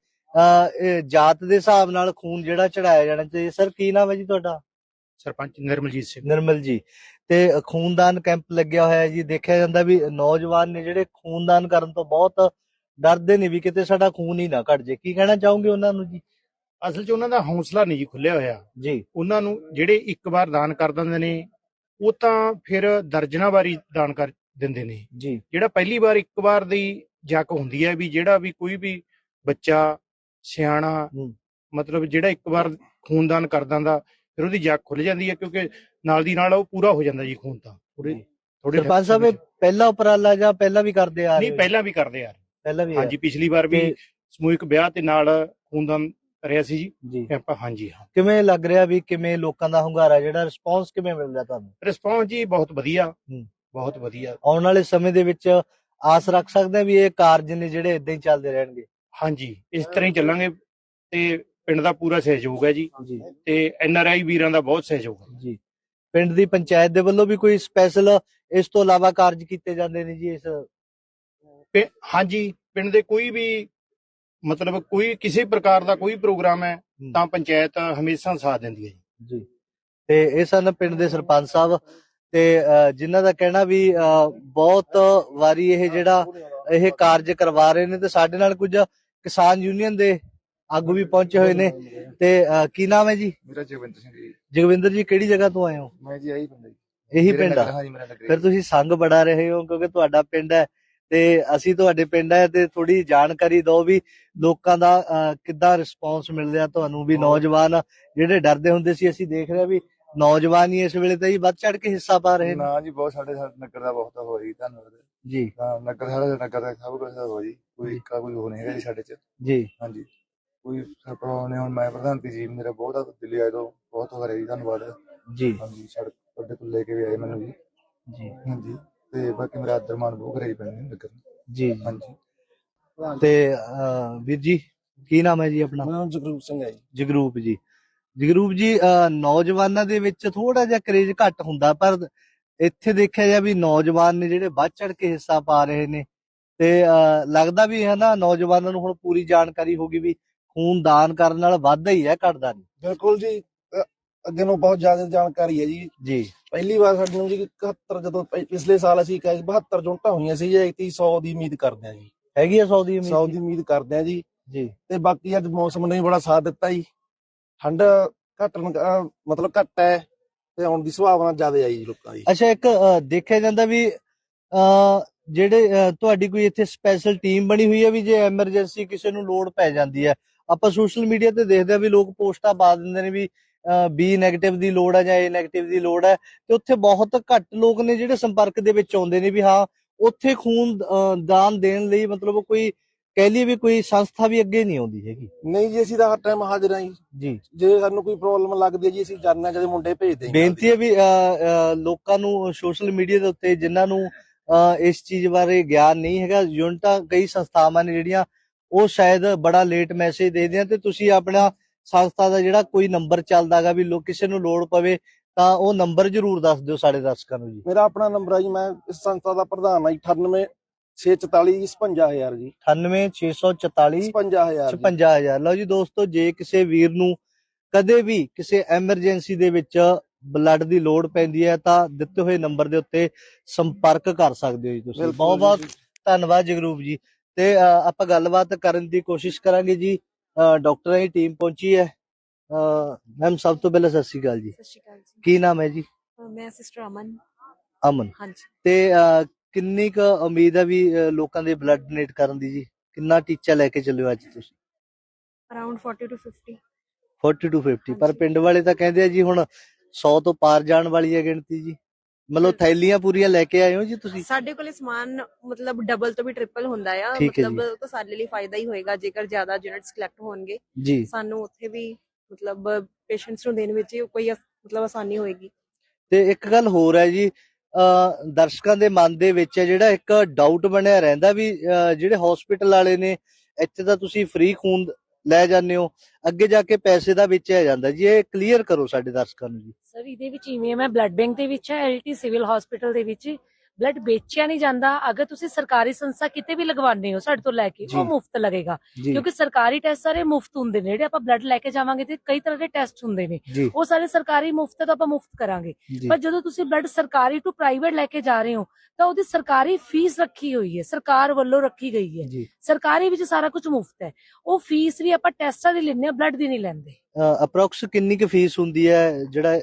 ਜਾਤ ਦੇ ਹਿਸਾਬ ਨਾਲ ਖੂਨ ਜਿਹੜਾ ਚੜਾਇਆ ਜਾਣਾ ਚਾਹੀਦਾ। ਸਰ ਕੀ ਨਾਮ ਹੈ ਜੀ ਤੁਹਾਡਾ? ਸਰਪੰਚ ਨਿਰਮਲਜੀਤ ਸਿੰਘ। ਨਿਰਮਲ ਜੀ। ਤੇ ਖੂਨਦਾਨ ਕੈਂਪ ਲੱਗਿਆ ਹੋਇਆ ਜੀ। ਦੇਖਿਆ ਜਾਂਦਾ ਵੀ ਨੌਜਵਾਨ ਨੇ ਜਿਹੜੇ ਖੂਨਦਾਨ ਕਰਨ ਤੋਂ ਬਹੁਤ ਡਰਦੇ ਨੇ ਵੀ ਕਿਤੇ ਸਾਡਾ ਖੂਨ ਹੀ ਨਾ ਘਟ ਜੇ ਕੀ ਕਹਿਣਾ ਚਾਹੋਗੇ ਉਹਨਾਂ ਨੂੰ ਜੀ? ਅਸਲ 'ਚ ਉਹਨਾਂ ਦਾ ਹੌਸਲਾ ਨਹੀਂ ਜੀ ਖੁੱਲਿਆ ਹੋਇਆ। ਜੀ। ਉਹਨਾਂ ਨੂੰ ਜਿਹੜੇ ਇੱਕ ਵਾਰ ਦਾਨ ਕਰ ਦਿੰਦੇ ਨੇ ਉਹ ਤਾਂ ਫਿਰ ਦਰਜਨਾ ਵਾਰੀ ਦਾਨ ਕਰ ਦਿੰਦੇ ਨੇ। ਜੀ। ਜਿਹੜਾ ਪਹਿਲੀ ਵਾਰ ਇੱਕ ਵਾਰ ਦੀ ਜੱਕ ਹੁੰਦੀ ਹੈ ਵੀ ਜਿਹੜਾ ਵੀ ਕੋਈ ਵੀ ਬੱਚਾ ਸਿਆਣਾ। ਮਤਲਬ ਜਿਹੜਾ ਇੱਕ ਵਾਰ ਖੂਨਦਾਨ ਕਰ ਦਿੰਦਾ ਫਿਰ ਉਹਦੀ ਜੱਕ ਖੁੱਲ ਜਾਂਦੀ ਹੈ ਕਿਉਂਕਿ ਨਾਲ ਦੀ ਨਾਲ ਉਹ ਪੂਰਾ ਹੋ ਜਾਂਦਾ ਜੀ ਖੂਨ ਤਾਂ ਜੀ। ਥੋੜੇ ਸਰਪੰਚ ਸਾਹਿਬ ਇਹ ਪਹਿਲਾ ਉਪਰਾਲਾ ਜਾਂ ਪਹਿਲਾਂ ਵੀ ਕਰਦੇ ਆ ਰਹੇ ਨਹੀਂ? ਪਹਿਲਾਂ ਵੀ ਕਰਦੇ ਯਾਰ ਪਹਿਲਾਂ ਵੀ। ਹਾਂਜੀ ਪਿਛਲੀ ਵਾਰ ਵੀ ਸਮੂਹਿਕ ਵਿਆਹ ਤੇ ਨਾਲ ਖੂਨਦਾਨ ਕਰਿਆ ਸੀ ਜੀ ਕੈਂਪ ਹਾਂਜੀ ਹਾਂ ਕਿਵੇਂ ਲੱਗ ਰਿਹਾ ਵੀ ਕਿਵੇਂ ਲੋਕਾਂ ਦਾ ਹੁੰਗਾਰਾ ਜਿਹੜਾ ਰਿਸਪੌਂਸ ਕਿਵੇਂ ਮਿਲ ਰਿਹਾ ਤੁਹਾਨੂੰ ਰਿਸਪੌਂਸ ਜੀ ਬਹੁਤ ਵਧੀਆ। ਬਹੁਤ ਵਧੀਆ ਆਉਣ ਵਾਲੇ ਸਮੇਂ ਦੇ ਵਿੱਚ ਆਸ ਰੱਖ ਸਕਦੇ ਹਾਂ ਵੀ ਇਹ ਕਾਰਜ ਨੇ ਜਿਹੜੇ ਇਦਾਂ ਹੀ ਚੱਲਦੇ ਰਹਿਣਗੇ ਹਾਂਜੀ ਇਸ ਤਰ੍ਹਾਂ ਹੀ ਚੱਲਾਂਗੇ ਤੇ ਪਿੰਡ ਦਾ ਪੂਰਾ ਸਹਿਯੋਗ ਹੈ ਜੀ ਜੀ ਤੇ ਐਨ ਆਰ ਆਈ ਵੀਰਾਂ ਦਾ ਬਹੁਤ ਸਹਿਯੋਗ ਹੈ। ਜੀ। ਪਿੰਡ ਦੀ ਪੰਚਾਇਤ ਦੇ ਵੱਲੋਂ ਵੀ ਕੋਈ ਸਪੈਸ਼ਲ ਇਸ ਤੋਂ ਇਲਾਵਾ ਕਾਰਜ ਕੀਤੇ ਜਾਂਦੇ ਨੇ ਜੀ ਇਸ ਪਿ- ਹਾਂਜੀ ਪਿੰਡ ਦੇ ਕੋਈ ਵੀ ਮਤਲਬ ਕੋਈ ਕਿਸੇ ਪ੍ਰਕਾਰ ਦਾ ਕੋਈ ਪ੍ਰੋਗਰਾਮ ਹੈ। ਤਾਂ ਪੰਚਾਇਤ ਹਮੇਸ਼ਾ ਸਾਥ ਦਿੰਦੀ ਹੈ ਜੀ। ਜੀ। ਤੇ ਇਹ ਸਨ ਪਿੰਡ ਦੇ ਸਰਪੰਚ ਸਾਹਿਬ ਤੇ ਅ, ਜਿਨ੍ਹਾਂ ਦਾ ਕਹਿਣਾ ਵੀ ਅ, ਬਹੁਤ ਵਾਰੀ ਇਹ ਜਿਹੜਾ ਇਹ ਕਾਰਜ ਕਰਵਾ ਰਹੇ ਨੇ ਤੇ ਸਾਡੇ ਨਾਲ ਕੁਝ ਕਿਸਾਨ ਯੂਨੀਅਨ ਦੇ ਆਗੂ ਵੀ ਪਹੁੰਚੇ ਹੋਏ ਨੇ। ਤੇ ਅ, ਕੀ ਨਾਮ ਹੈ ਜੀ? ਮੇਰਾ ਜਗਵਿੰਦਰ ਸਿੰਘ ਜੀ। ਜਗਵਿੰਦਰ ਜੀ ਕਿਹੜੀ ਜਗ੍ਹਾ ਤੋਂ ਆਏ ਹੋ? ਮੈਂ ਜੀ ਆਹੀ ਬੰਦਾ ਜੀ। ਇਹੀ ਮੇਰੇ ਪਿੰਡ ਆ? ਮੇਰਾ ਨਗਰ। ਫਿਰ ਤੁਸੀਂ ਸੰਗ ਬੜਾ ਰਹੇ ਹੋ ਕਿਉਂਕਿ ਤੁਹਾਡਾ ਪਿੰਡ ਹੈ। ਤੇ ਅਸੀਂ ਤੁਹਾਡੇ ਪਿੰਡ ਹੈ ਤੇ ਥੋੜੀ ਜਾਣਕਾਰੀ ਦਿਓ ਵੀ ਲੋਕਾਂ ਦਾ ਕਿੱਦਾਂ ਰਿਸਪੌਂਸ ਮਿਲ ਰਿਹਾ ਤੁਹਾਨੂੰ ਵੀ। ਬਹੁਤ- ਨੌਜਵਾਨ ਜਿਹੜੇ ਡਰਦੇ ਹੁੰਦੇ ਸੀ ਅਸੀਂ ਦੇਖ ਰਹੇ ਹਾਂ ਵੀ ਨੌਜਵਾਨ ਹੀ ਇਸ ਵੇਲੇ ਤਾਂ ਹੀ ਵੱਧ ਚੜ ਕੇ ਹਿੱਸਾ ਪਾ ਰਹੇ ਨੇ। ਨਾ ਜੀ ਬਹੁਤ ਸਾਡੇ ਸਾਡੇ ਨਗਰ ਦਾ ਬਹੁਤ ਹੋ ਜੀ ਧੰਨਵਾਦ। ਜੀ। ਹਾਂ ਨਗਰ ਸਾਡਾ ਨਗਰ ਦਾ ਸਭ ਕੁਝ ਹੋ ਜੀ ਕੋਈ ਇੱਕਾ ਕੋਈ ਹੋ ਨਹੀਂ ਹੈਗਾ ਜੀ ਸਾਡੇ ਚ। ਜੀ। ਹਾਂਜੀ। ਕੋਈ ਸਰਪ੍ਰਸਤ ਨੇ ਹੁਣ ਮੈਂ ਪ੍ਰਧਾਨਤੀ ਜੀ ਮੇਰਾ ਬਹੁਤ ਦਿੱਲੀ ਆਏ ਤੋਂ ਬਹੁਤ ਹੋ ਰਿਹਾ ਜੀ ਧੰਨਵਾਦ। ਜੀ। ਹਾਂਜੀ ਸੜਕ ਤੁਹਾਡੇ ਕੋਲ ਲੈ ਕੇ ਵੀ ਆਏ ਮੈਨੂੰ ਜੀ। ਜੀ। ਹਾਂਜੀ ਤੇ ਬਾਕੀ ਮੇਰਾ ਆਦਰਮਾਨ ਬਹੁਤ ਕਰਾਈ ਪੈਂਦੇ ਨਗਰ। ਜੀ ਜੀ। ਹਾਂਜੀ। ਤੇ ਵੀਰ ਜੀ ਕੀ ਨਾਮ ਹੈ ਜੀ ਆਪਣਾ? ਮੇਰਾ ਨਾਮ ਜਗਰੂਪ ਸਿੰਘ ਹੈ ਜੀ। ਜਗਰੂਪ ਜੀ। ਜਗਰੂਪ ਜੀ ਨੌਜਵਾਨਾਂ ਦੇ ਵਿੱਚ ਥੋੜਾ ਜਿਹਾ ਕਰੇਜ ਘੱਟ ਹੁੰਦਾ ਪਰ ਇੱਥੇ ਦੇਖਿਆ ਜਾ ਵੀ ਨੌਜਵਾਨ ਨੇ ਜਿਹੜੇ ਵੱਧ ਚੜ ਕੇ ਹਿੱਸਾ ਪਾ ਰਹੇ ਨੇ ਤੇ ਲੱਗਦਾ ਵੀ ਹੈ ਨਾ ਨੌਜਵਾਨਾਂ ਨੂੰ ਹੁਣ ਪੂਰੀ ਜਾਣਕਾਰੀ ਹੋਗੀ ਵੀ ਖੂਨ ਦਾਨ ਕਰਨ ਨਾਲ ਵਾਧਾ ਹੀ ਹੈ ਘਟਦਾ ਨਹੀਂ। ਬਿਲਕੁਲ ਜੀ ਅੱਗੇ ਨੂੰ ਬਹੁਤ ਜ਼ਿਆਦਾ ਜਾਣਕਾਰੀ ਹੈ ਜੀ। ਜੀ। ਪਹਿਲੀ ਵਾਰ ਸਾਡੇ ਨੂੰ ਜੀ 71 ਜਦੋਂ ਪਿਛਲੇ ਸਾਲ ਅਸੀਂ ਕਹੇ 72 ਜੁਨਟਾਂ ਹੋਈਆਂ ਸੀ ਜੀ 100 ਦੀ ਉਮੀਦ ਕਰਦੇ ਹਾਂ ਜੀ। ਹੈਗੀ ਆ ਸੌਦੀ 100 ਉਮੀਦ? ਦੀ ਉਮੀਦ ਕਰਦੇ ਹਾਂ ਜੀ। ਜੀ। ਤੇ ਬਾਕੀ ਅੱਜ ਮੌਸਮ ਨੇ ਬੜਾ ਸਾਥ ਦਿੱਤਾ ਜੀ। ਠੰਡ ਘਟਣ ਅ, ਮਤਲਬ ਘੱਟ ਹੈ ਤੇ ਆਉਣ ਦੀ ਸੰਭਾਵਨਾ ਜ਼ਿਆਦਾ ਆਈ ਜੀ ਲੋਕਾਂ ਦੀ। ਅੱਛਾ ਇੱਕ ਅਹ, ਦੇਖਿਆ ਜਾਂਦਾ ਵੀ ਅਹ, ਜਿਹੜੇ ਅਹ, ਤੁਹਾਡੀ ਕੋਈ ਇੱਥੇ ਸਪੈਸ਼ਲ ਟੀਮ ਬਣੀ ਹੋਈ ਹੈ ਵੀ ਜੇ ਐਮਰਜੈਂਸੀ ਕਿਸੇ ਨੂੰ ਲੋੜ ਪੈ ਜਾਂਦੀ ਹੈ? ਆਪਾਂ ਸੋਸ਼ਲ ਮੀਡੀਆ ਤੇ ਦੇਖਦੇ ਆ ਵੀ ਲੋਕ ਪੋਸਟਾਂ ਪਾ ਦਿੰਦੇ ਨੇ ਵੀ ਬੀ 네ਗੇਟਿਵ ਦੀ ਲੋੜ ਹੈ ਜਾਂ ਏ 네ਗੇਟਿਵ ਦੀ ਲੋੜ ਹੈ ਤੇ ਉੱਥੇ ਬਹੁਤ ਘੱਟ ਲੋਕ ਨੇ ਜਿਹੜੇ ਸੰਪਰਕ ਦੇ ਵਿੱਚ ਆਉਂਦੇ ਨੇ ਵੀ ਹਾਂ ਉੱਥੇ ਖੂਨ ਅਹ, ਦਾਨ ਦੇਣ ਲਈ ਮਤਲਬ ਕੋਈ ਕਹਿ ਲਈਏ ਵੀ ਕੋਈ ਸੰਸਥਾ ਵੀ ਅੱਗੇ ਨਹੀਂ ਆਉਂਦੀ ਹੈਗੀ। ਨਹੀਂ ਜੀ ਅਸੀਂ ਤਾਂ ਹਰ ਟਾਈਮ ਹਾਜ਼ਰ ਹਾਂ ਜੀ। ਜੀ। ਜੇ ਸਾਨੂੰ ਕੋਈ ਪ੍ਰੋਬਲਮ ਲੱਗਦੀ ਹੈ ਜੀ ਅਸੀਂ ਜਾਣਨਾ ਜਦ ਮੁੰਡੇ ਭੇਜਦੇ ਹਾਂ ਬੇਨਤੀ ਹੈ ਵੀ ਲੋਕਾਂ ਨੂੰ ਸੋਸ਼ਲ ਮੀਡੀਆ ਦੇ ਉੱਤੇ ਜਿਨ੍ਹਾਂ ਨੂੰ ਇਸ ਚੀਜ਼ ਬਾਰੇ ਗਿਆਨ ਨਹੀਂ ਹੈਗਾ ਯੂਨਿਟਾਂ ਕਈ ਸੰਸਥਾਵਾਂ ਨੇ ਜਿਹੜੀਆਂ ਉਹ ਸ਼ਾਇਦ ਬੜਾ ਲੇਟ ਮੈਸੇਜ ਦੇਦੇ ਆ ਤੇ ਤੁਸੀਂ ਆਪਣਾ ਸੰਸਥਾ ਦਾ ਜਿਹੜਾ ਕੋਈ ਨੰਬਰ ਚੱਲਦਾਗਾ ਵੀ ਲੋ ਕਿਸੇ ਨੂੰ ਲੋੜ ਪਵੇ ਤਾਂ ਉਹ ਨੰਬਰ ਜ਼ਰੂਰ ਦੱਸ ਦਿਓ ਸਾਡੇ ਦਰਸ਼ਕਾਂ ਨੂੰ ਜੀ। ਮੇਰਾ ਆਪਣਾ ਨੰਬਰ ਹੈ ਜੀ ਮੈਂ ਇਸ ਸੰਸਥਾ ਦਾ ਪ੍ਰਧਾਨ ਹਾਂ ਜੀ 98 644 55000 ਜੀ। 98644 55000 ਜੀ। 55000 ਲਓ ਜੀ ਦੋਸਤੋ ਜੇ ਕਿਸੇ ਵੀਰ ਨੂੰ ਕਦੇ ਵੀ ਕਿਸੇ ਐਮਰਜੈਂਸੀ ਦੇ ਵਿੱਚ ਬਲੱਡ ਦੀ ਲੋੜ ਪੈਂਦੀ ਹੈ ਤਾਂ ਦਿੱਤੇ ਹੋਏ ਨੰਬਰ ਦੇ ਉੱਤੇ ਸੰਪਰਕ ਕਰ ਸਕਦੇ ਹੋ ਜੀ ਤੁਸੀਂ। ਬਹੁਤ ਬਹੁਤ। ਧੰਨਵਾਦ ਜਗਰੂਪ ਜੀ। ਤੇ ਆਪਾਂ ਗੱਲਬਾਤ ਕਰਨ ਦੀ ਕੋਸ਼ਿਸ਼ ਕਰਾਂਗੇ ਜੀ। ਡਾਕਟਰਾਂ ਦੀ ਟੀਮ ਪਹੁੰਚੀ ਹੈ। ਮੈਮ ਸਭ ਤੋਂ ਪਹਿਲਾਂ ਸਤਿ ਸ਼੍ਰੀ ਅਕਾਲ ਜੀ। ਸਤਿ ਸ਼੍ਰੀ ਅਕਾਲ ਜੀ। ਕੀ ਨਾਮ ਹੈ ਜੀ? ਮੈਂ ਸਿਸਟਰ ਅਮਨ। ਅਮਨ। ਹਾਂਜੀ। ਤੇ ਕਿੰਨੀ ਕੁ ਉਮੀਦ ਹੈ ਵੀ ਲੋਕਾਂ ਦੇ ਬਲੱਡ ਡੋਨੇਟ ਕਰਨ ਦੀ ਜੀ? ਕਿੰਨਾ ਟੀਚਾ ਲੈ ਕੇ ਚੱਲਿਓ ਅੱਜ ਤੁਸੀਂ? ਅਰਾਊਂਡ 40 ਟੂ 50 40 ਟੂ 50 ਪਰ ਹਾਂਜੀ। ਪਿੰਡ ਵਾਲੇ ਤਾਂ ਕਹਿੰਦੇ ਆ ਜੀ ਹੁਣ 100 ਤੋਂ ਪਾਰ ਜਾਣ ਵਾਲੀ ਹੈ ਗਿਣਤੀ ਜੀ। ਮਤਲਬ ਥੈਲੀਆਂ ਪੂਰੀਆਂ ਲੈ ਕੇ ਆਏ ਹੋ ਜੀ ਤੁਸੀਂ? ਸਾਡੇ ਕੋਲੇ ਸਮਾਨ ਮਤਲਬ ਡਬਲ ਤੋਂ ਵੀ ਟ੍ਰਿਪਲ ਹੁੰਦਾ ਆ। ਠੀਕ ਹੈ ਜੀ। ਮਤਲਬ ਉਹ ਤਾਂ ਸਾਡੇ ਲਈ ਫਾਇਦਾ ਹੀ ਹੋਏਗਾ ਜੇਕਰ ਜ਼ਿਆਦਾ ਯੂਨਿਟਸ ਕਲੈਕਟ ਹੋਣਗੇ। ਜੀ। ਸਾਨੂੰ ਉੱਥੇ ਵੀ ਮਤਲਬ ਪੇਸ਼ੈਂਟਸ ਨੂੰ ਦੇਣ ਵਿੱਚ ਹੀ ਕੋਈ ਆਸ- ਮਤਲਬ ਆਸਾਨੀ ਹੋਏਗੀ। ਤੇ ਇੱਕ ਗੱਲ ਹੋਰ ਹੈ ਜੀ ਦਰਸ਼ਕਾਂ ਦੇ ਮਨ ਦੇ ਵਿੱਚ ਹੈ, ਜਿਹੜਾ ਇੱਕ ਡਾਊਟ ਬਣਿਆ ਰਹਿੰਦਾ ਵੀ ਜਿਹੜੇ ਹਸਪੀਟਲ ਵਾਲੇ ਨੇ, ਇੱਥੇ ਤਾਂ ਤੁਸੀਂ ਫ੍ਰੀ ਖੂਨ ਲੈ ਜਾਂਦੇ ਹੋ, ਅੱਗੇ ਜਾ ਕੇ ਪੈਸੇ ਦਾ ਵੇਚਿਆ ਜਾਂਦਾ ਜੀ, ਇਹ ਕਲੀਅਰ ਕਰੋ ਸਾਡੇ ਦਰਸ਼ਕਾਂ ਨੂੰ ਜੀ। ਸਰ ਇਹਦੇ ਵਿੱਚ ਇਵੇਂ ਮੈਂ ਬਲੱਡ ਬੈਂਕ ਦੇ ਵਿੱਚ ਹੈ ਐਲਟੀ ਸਿਵਲ ਹਸਪੀਟਲ ਦੇ ਵਿੱਚ। ਬਲੱਡ ਵੇਚਿਆ ਨਹੀਂ ਜਾਂਦਾ ਅਗਰ ਤੁਸੀਂ ਸਰਕਾਰੀ ਸੰਸਥਾ ਕਿਤੇ ਵੀ ਲਗਵਾਉਂਦੇ ਹੋ ਸਾਡੇ ਤੋਂ ਲੈ ਕੇ। ਉਹ ਮੁਫਤ ਲੱਗੇਗਾ। ਕਿਉਂਕਿ ਸਰਕਾਰੀ ਟੈਸਟ ਸਾਰੇ ਮੁਫਤ ਹੁੰਦੇ ਨੇ ਜਿਹੜੇ ਆਪਾਂ ਬਲੱਡ ਲੈ ਕੇ ਜਾਵਾਂਗੇ ਤੇ ਕਈ ਤਰ੍ਹਾਂ ਦੇ ਟੈਸਟ ਹੁੰਦੇ ਨੇ। ਉਹ ਸਾਰੇ ਸਰਕਾਰੀ ਮੁਫਤ ਤਾਂ ਆਪਾਂ ਮੁਫਤ ਕਰਾਂਗੇ। ਪਰ ਜਦੋਂ ਤੁਸੀਂ ਬਲੱਡ ਸਰਕਾਰੀ ਟੂ ਪ੍ਰਾਈਵੇਟ ਲੈ ਕੇ ਜਾ ਰਹੇ ਹੋ ਤਾਂ ਉਹਦੀ ਸਰਕਾਰੀ ਫੀਸ ਰੱਖੀ ਹੋਈ ਹੈ ਸਰਕਾਰ ਵੱਲੋਂ ਰੱਖੀ ਗਈ ਹੈ। ਸਰਕਾਰੀ ਵਿੱਚ ਸਾਰਾ ਕੁਝ ਮੁਫਤ ਹੈ। ਉਹ ਫੀਸ ਵੀ ਆਪਾਂ ਟੈਸਟਾਂ ਦੀ ਲੈਂਦੇ ਆ ਬਲੱਡ ਦੀ ਨਹੀਂ ਲੈਂਦੇ। ਅਪਰੋਕਸ ਕਿੰਨੀ ਕੁ ਫੀਸ ਹੁੰਦੀ ਹੈ? ਜਿਹੜਾ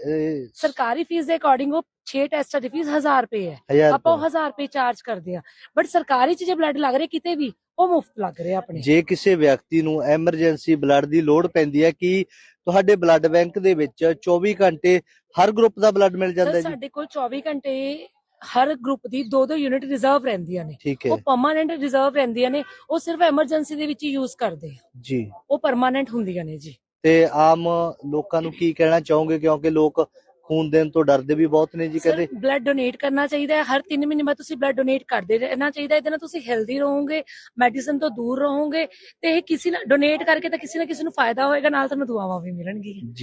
ਸਰਕਾਰੀ ਫੀਸ ਦੇ ਅਕੋਰਡਿੰਗ ਉਹ 6 ਟੈਸਟਾਂ ਦੀ ਫੀਸ 1000 ਰੁਪਏ ਹੈ। ਆਪਾਂ ਉਹ ਰੁਪਏ? 1000 ਰੁਪਏ ਚਾਰਜ ਕਰਦੇ ਆ ਬਟ ਸਰਕਾਰੀ ਚ ਜੇ ਬਲੱਡ ਲੱਗ ਰਿਹਾ ਕਿਤੇ ਵੀ ਉਹ ਮੁਫਤ ਲੱਗ ਰਿਹਾ ਆਪਣੇ। ਜੇ ਕਿਸੇ ਵਿਅਕਤੀ ਨੂੰ ਐਮਰਜੈਂਸੀ ਬਲੱਡ ਦੀ ਲੋੜ ਪੈਂਦੀ ਹੈ ਕਿ ਤੁਹਾਡੇ ਬਲੱਡ ਬੈਂਕ ਦੇ ਵਿੱਚ 24 ਘੰਟੇ ਹਰ ਗਰੁੱਪ ਦਾ ਬਲੱਡ ਮਿਲ ਜਾਂਦਾ ਹੈ ਜੀ? ਸਾਡੇ ਕੋਲ 24 ਘੰਟੇ ਹਰ ਗਰੁੱਪ ਦੀ ਦੋ ਦੋ ਯੂਨਿਟ ਰਿਜ਼ਰਵ ਰਹਿੰਦੀਆਂ ਨੇ। ਠੀਕ ਹੈ। ਉਹ ਪਰਮਾਨੈਂਟ ਰਿਜ਼ਰਵ ਰਹਿੰਦੀਆਂ ਨੇ। ਉਹ ਸਿਰਫ ਐਮਰਜੈਂਸੀ ਦੇ ਵਿੱਚ ਹੀ ਯੂਜ਼ ਕਰਦੇ ਆ। ਜੀ। ਉਹ ਪਰਮਾਨੈਂਟ ਹੁੰਦੀਆਂ ਨੇ ਜੀ। ਤੇ ਆਮ ਲੋਕਾਂ ਨੂੰ ਕੀ ਕਹਿਣਾ ਚਾਹੋਗੇ? ਕਿਉਂਕਿ ਲੋਕ ਖੂਨ ਦੇਣ ਤੋਂ ਡਰਦੇ ਵੀ ਬਹੁਤ ਨੇ ਜੀ ਕਹਿੰਦੇ। ਬਲੱਡ ਡੋਨੇਟ ਕਰਨਾ ਚਾਹੀਦਾ ਹੈ। ਹਰ 3 ਮਹੀਨੇ ਬਾਅਦ ਤੁਸੀਂ ਬਲੱਡ ਡੋਨੇਟ ਕਰਦੇ ਰਹਿਣਾ ਚਾਹੀਦਾ। ਇਹਦੇ ਨਾਲ ਤੁਸੀਂ ਹੈਲਦੀ ਰਹੋਗੇ ਮੈਡੀਸਨ ਤੋਂ ਦੂਰ ਰਹੋਗੇ ਤੇ ਇਹ ਕਿਸੇ ਨਾਲ ਡੋਨੇਟ ਕਰਕੇ ਤਾਂ ਕਿਸੇ ਨਾ ਕਿਸੇ ਨੂੰ ਫਾਇਦਾ ਹੋਏਗਾ ਨਾਲ ਤੁਹਾਨੂੰ ਦੁਆਵਾਂ ਵੀ ਮਿਲਣਗੀਆਂ। ਜੀ।